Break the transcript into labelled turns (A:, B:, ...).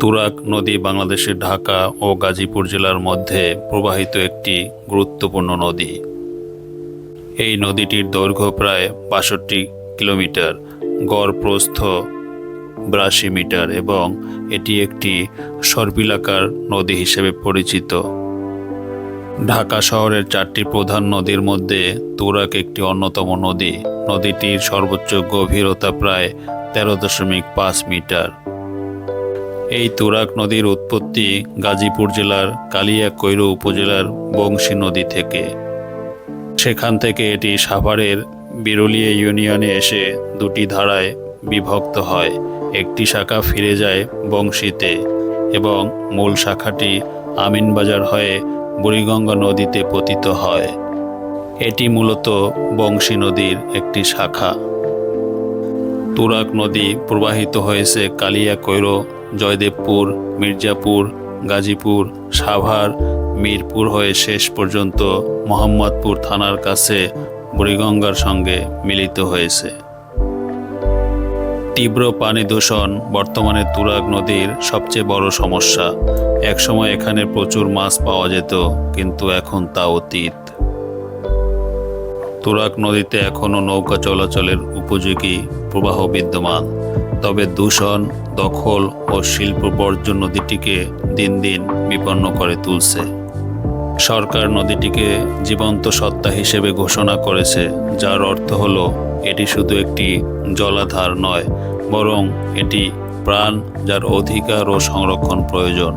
A: তুরাগ নদী বাংলাদেশের ঢাকা ও গাজীপুর জেলার মধ্যে প্রবাহিত একটি গুরুত্বপূর্ণ নদী। এই নদীটির দৈর্ঘ্য প্রায় বাষট্টি কিলোমিটার গড় প্রস্থ বিরাশি মিটার এবং এটি একটি সর্পিলাকার নদী হিসেবে পরিচিত। ঢাকা শহরের চারটি প্রধান নদীর মধ্যে তুরাক একটি অন্যতম নদী। নদীটির সর্বোচ্চ গভীরতা প্রায় তেরো দশমিক পাঁচ মিটার। এই তুরাগ নদীর উৎপত্তি গাজীপুর জেলার কালিয়াকৈর উপজেলার বংশী নদী থেকে। সেখান থেকে এটি সাভারের বিরুলিয়া ইউনিয়নে এসে দুটি ধারায় বিভক্ত হয়। একটি শাখা ফিরে যায় বংশীতে এবং মূল শাখাটি আমিনবাজার হয়ে বুড়িগঙ্গা নদীতে পতিত হয়। এটি মূলত বংশী নদীর একটি শাখা। তুরাগ নদী প্রবাহিত হয়েছে কালিয়া কালিয়াকৈর জয়দেবপুর, মির্জাপুর, গাজীপুর, সাভার, মিরপুর হয়ে শেষ পর্যন্ত মোহাম্মদপুর থানার কাছে বুড়িগঙ্গার সঙ্গে মিলিত হয়েছে। তীব্র পানি দূষণ বর্তমানে তুরাগ নদীর সবচেয়ে বড় সমস্যা। একসময় এখানে প্রচুর মাছ পাওয়া যেত, কিন্তু এখন তা অতীত। তুরাগ নদীতে এখনও নৌকা চলাচলের উপযোগী প্রবাহ বিদ্যমান। তবে দূষণ, দখল ও শিল্প বর্জ্য নদীটিকে দিন দিন বিপন্ন করে তুলছে। সরকার নদীটিকে জীবন্ত সত্তা হিসেবে ঘোষণা করেছে, যার অর্থ হল এটি শুধু একটি জলাধার নয়, বরং এটি প্রাণ যার অধিকার ও সংরক্ষণ প্রয়োজন।